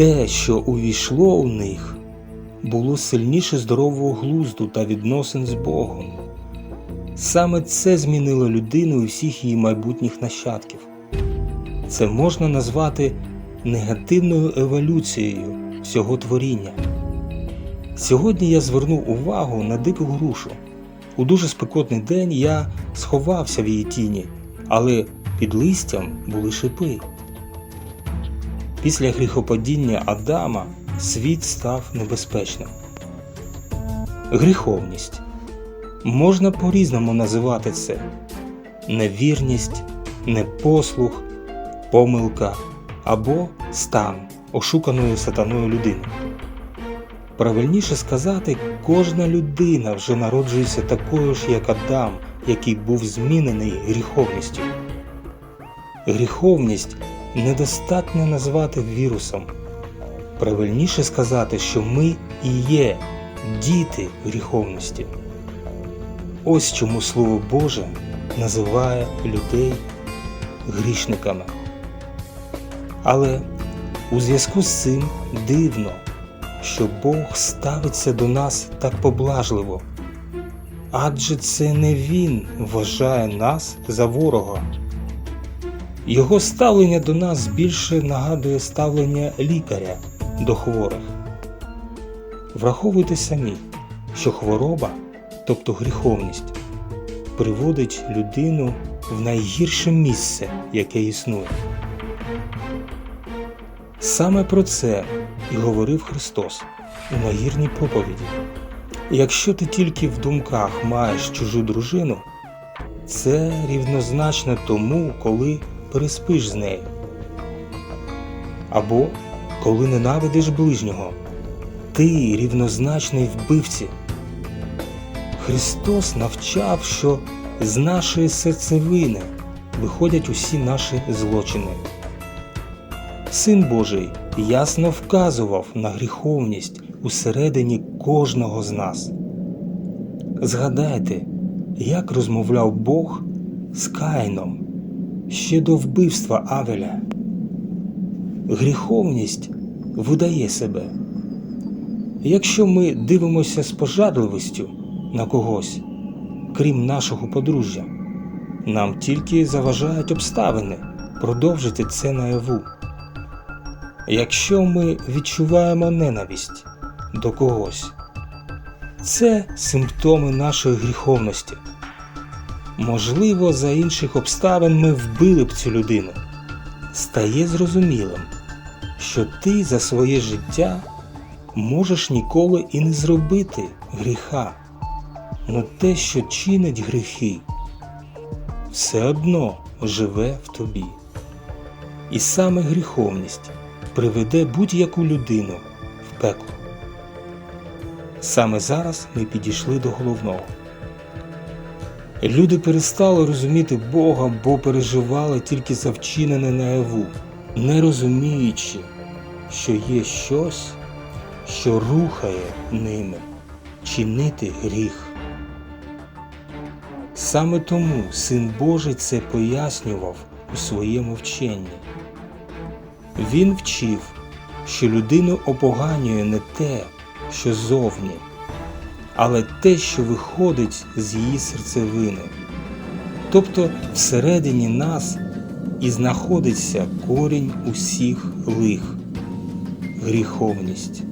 те, що увійшло у них, було сильніше здорового глузду та відносин з Богом. Саме це змінило людину і всіх її майбутніх нащадків. Це можна назвати негативною еволюцією всього творіння. Сьогодні я звернув увагу на дику грушу. У дуже спекотний день я сховався в її тіні, але під листям були шипи. Після гріхопадіння Адама світ став небезпечним. Гріховність можна по-різному називати це: невірність, непослух, помилка або стан ошуканої сатаною людини. Правильніше сказати, кожна людина вже народжується такою ж, як Адам, який був змінений гріховністю. Гріховність недостатньо назвати вірусом. Правильніше сказати, що ми і є діти гріховності. Ось чому Слово Боже називає людей грішниками. Але у зв'язку з цим дивно, що Бог ставиться до нас так поблажливо. Адже це не Він вважає нас за ворога. Його ставлення до нас більше нагадує ставлення лікаря до хворих. Враховуйте самі, що хвороба, тобто гріховність, приводить людину в найгірше місце, яке існує. Саме про це і говорив Христос у нагірній проповіді. Якщо ти тільки в думках маєш чужу дружину, це рівнозначно тому, коли переспиш з нею. Або коли ненавидиш ближнього, ти рівнозначний вбивці. Христос навчав, що з нашої серцевини виходять усі наші злочини. Син Божий ясно вказував на гріховність усередині кожного з нас. Згадайте, як розмовляв Бог з Каїном ще до вбивства Авеля. Гріховність видає себе. Якщо ми дивимося з пожадливістю на когось, крім нашого подружжя, нам тільки заважають обставини продовжити це наяву. Якщо ми відчуваємо ненависть до когось, це симптоми нашої гріховності. Можливо, за інших обставин ми вбили б цю людину. Стає зрозумілим, що ти за своє життя можеш ніколи і не зробити гріха, но те, що чинить гріхи, все одно живе в тобі. І саме гріховність приведе будь-яку людину в пекло. Саме зараз ми підійшли до головного. Люди перестали розуміти Бога, бо переживали тільки за вчинене наяву, не розуміючи, що є щось, що рухає ними чинити гріх. Саме тому Син Божий це пояснював у своєму вченні. Він вчив, що людину опоганює не те, що зовні, але те, що виходить з її серцевини. Тобто всередині нас і знаходиться корінь усіх лих гріховність.